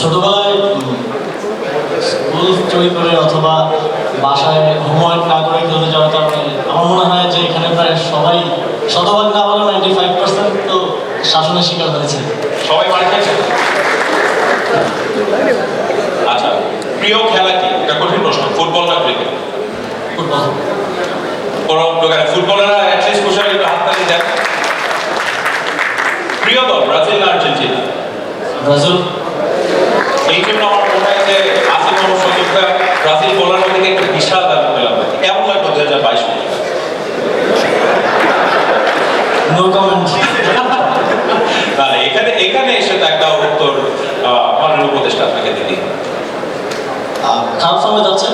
ছোটবেলায় স্কুল চুরি অথবা বাসায় হোমওয়ার্ক না করে খেলতে যাওয়ার কারণে আমার মনে হয় যে এখানে প্রায় সবাই শতভাগ না হলেও নাইনটি ফাইভ পার্সেন্ট তো শাসনের শিকার হয়েছে। সবাই মার খেয়েছে? আচ্ছা প্রিয় খেলা কি? এটা কঠিন প্রশ্ন। ফুটবল না ক্রিকেট? ফুটবল। কোনো দোকানে অ্যাটলিস্ট কুশাল হাততালি দেন। প্রিয় দল ব্রাজিল না আর্জেন্টিনা? ব্রাজিল। এই জন্য আমার মনে হয় যে আসিফ ব্রাজিল বোলার থেকে একটা বিশাল দাবি পেলাম। কেমন লাগল দু হাজার বাইশ নো কমেন্ট এখানে এখানে এসে তো একটা উত্তর মাননীয় উপদেষ্টা আপনাকে দিদি খারাপ সময় যাচ্ছে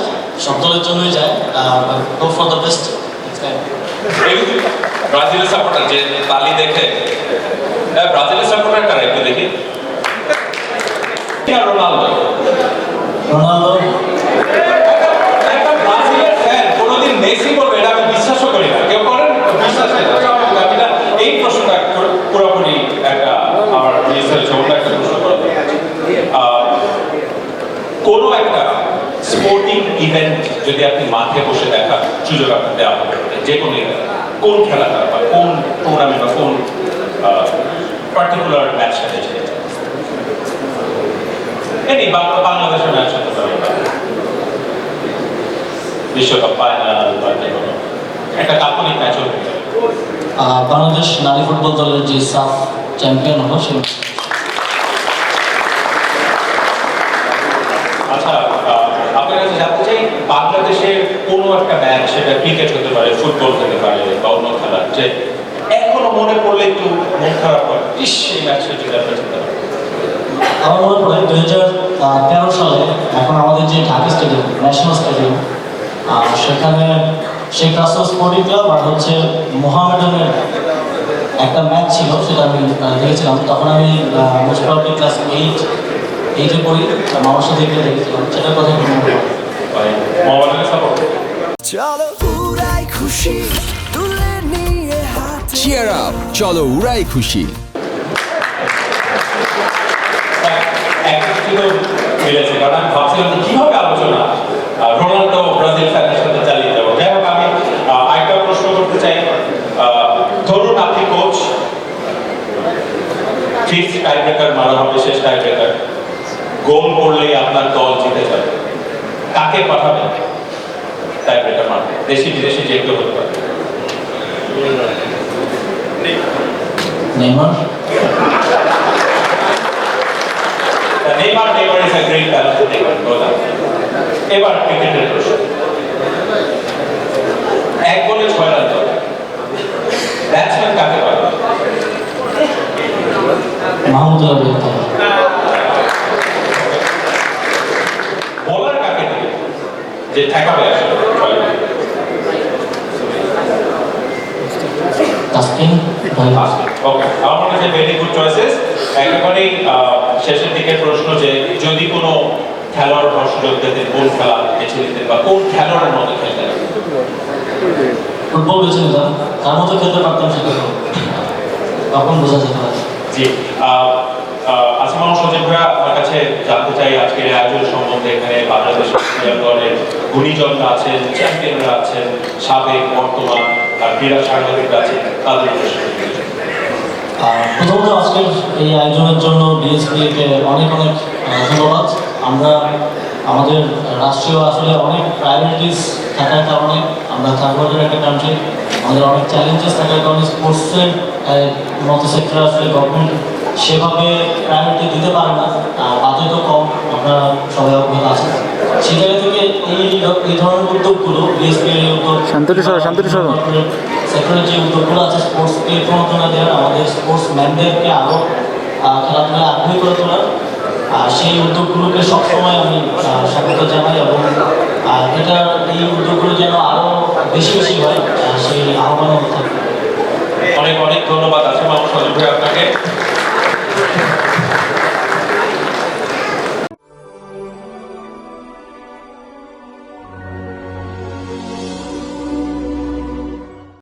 সব দলের জন্যই যায়। গো ফর দ্য বেস্ট ব্রাজিলের সাপোর্টার যে তালি দেখে হ্যাঁ, ব্রাজিলের সাপোর্টার কারা একটু দেখি? রোনালদো? রোনালদো? একটা ব্রাজিলের ফ্যান কোনোদিন মেসি বলবে এটা আমি বিশ্বাসও করি না। কেউ করেন? বিশ্বাস আমি না। এই প্রশ্নটা পুরোপুরি একটা আমার রিসার্চ অন্য একটা প্রশ্ন করা। কোনো একটা স্পোর্টিং ইভেন্ট যদি আপনি মাঠে বসে দেখার সুযোগ আপনার দেওয়া হবে যে কোনো কোন খেলাটা বা কোন টুর্নামেন্ট বা কোন পার্টিকুলার ম্যাচটা নেবেন? বাংলাদেশের ম্যাচ হতে পারে বিশ্বকাপ ফাইনাল বা একটা কাল্পনিক ম্যাচ হতে পারে বাংলাদেশ নারী ফুটবল দলের যে সাফ চ্যাম্পিয়ন হলো সে আচ্ছা আপনার কাছে জানতে চাই বাংলাদেশের কোনো একটা ম্যাচ সেটা ক্রিকেট হতে পারে ফুটবল হতে পারে বা অন্য খেলা যে এখনও মনে পড়লে একটু মন খারাপ হয় ইস এই ম্যাচটা যদি পারি। আমার মনে পড়ে দুই হাজার তেরো সালে এখন আমাদের যে ঢাকা স্টেডিয়াম ন্যাশনাল স্টেডিয়াম সেখানে শেখ রাসেল স্পোর্টিং ক্লাব আর হচ্ছে মোহামেডানের একটা ম্যাচ ছিল সেটা আমি দেখেছিলাম। তখন আমি মোস্ট প্রবলি ক্লাস এইট এইটে পড়ি মামার সাথে গিয়ে দেখেছিলাম সেটার কথা একটু মনে চলো উড়াই খুশি তুলে নিয়ে হাতে চিয়ার আপ চলো উড়াই খুশি। একটু মিলেছে। কারণ আমি ভাবছিলাম যে কীভাবে আলোচনা রোনাল্ডো ব্রাজিল ফ্যানের সাথে চালিয়ে যাব। যাই হোক আমি আরেকটা প্রশ্ন করতে চাই। ধরুন আপনি কোচ ফিক্স টাই ব্রেকার মারা হবে শেষ টাই ব্রেকার গোল করলেই আপনার দল জিতে যাবে। কাকে পাঠাবেন টাই ব্রেকার মারবে দেশি বিদেশি যে কেউ হতে পারে। নেইমার? এবার ক্রিকেটের প্রশ্ন। এক বলে ছয় রান দল ব্যাটসম্যান কাকে বেহতার বোলার কাকে যে ঠেকাবে আসলে তাসকিন ওকে আমার মনে হয় ভেরি গুড চয়েসেস একেবারেই শেষের দিকের প্রশ্ন যে পেতেন কোন খেলা বেছে নিতেন বা কোন খেলোয়াড়ের মতো খেলতেন ফুটবল বেছে নিতাম। তার মতো খেলতে পারতাম সেটা তখন বোঝা যেতে জি আসমান সজীব ভাইয়া আপনার কাছে জানতে চাই আজকের আয়োজন সম্বন্ধে এখানে বাংলাদেশ দলের গুণীজনরা আছেন চ্যাম্পিয়নরা আছেন সাবেক বর্তমান আর ক্রীড়া সাংবাদিকরা আছেন তাদের প্রথমত আজকের এই আয়োজনের জন্য বিএসপিকে অনেক অনেক ধন্যবাদ। আমরা আমাদের রাষ্ট্রীয় আসলে অনেক প্রায়োরিটিস থাকার কারণে আমরা থার্ড ওয়ার্ল্ডের একটা কান্ট্রি আমাদের অনেক চ্যালেঞ্জেস থাকার কারণে স্পোর্টসের মতো সেক্টর আসলে গভর্নমেন্ট সেভাবে প্রায়োরিটি দিতে পারে না আর বাজেট তো কম আপনারা সবাই অবগত আছেন সেই জায়গা থেকে এই এই ধরনের উদ্যোগগুলো বিএসপি এর উদ্যোগ শান্তরি সরো, শান্তরি সরো। সেক্টরের যে উদ্যোগগুলো আছে স্পোর্টসকে প্রণোদনা দেওয়ার আমাদের স্পোর্টস ম্যানদেরকে আরও খেলাধুলায় আগ্রহী করে তোলার সেই উদ্যোগগুলোকে সবসময় আমি স্বাগত জানাই এবং এটা এই উদ্যোগগুলো যেন আরও বেশি বেশি হয় সেই আহ্বান থাকে। অনেক অনেক ধন্যবাদ। মামা আপনাকে।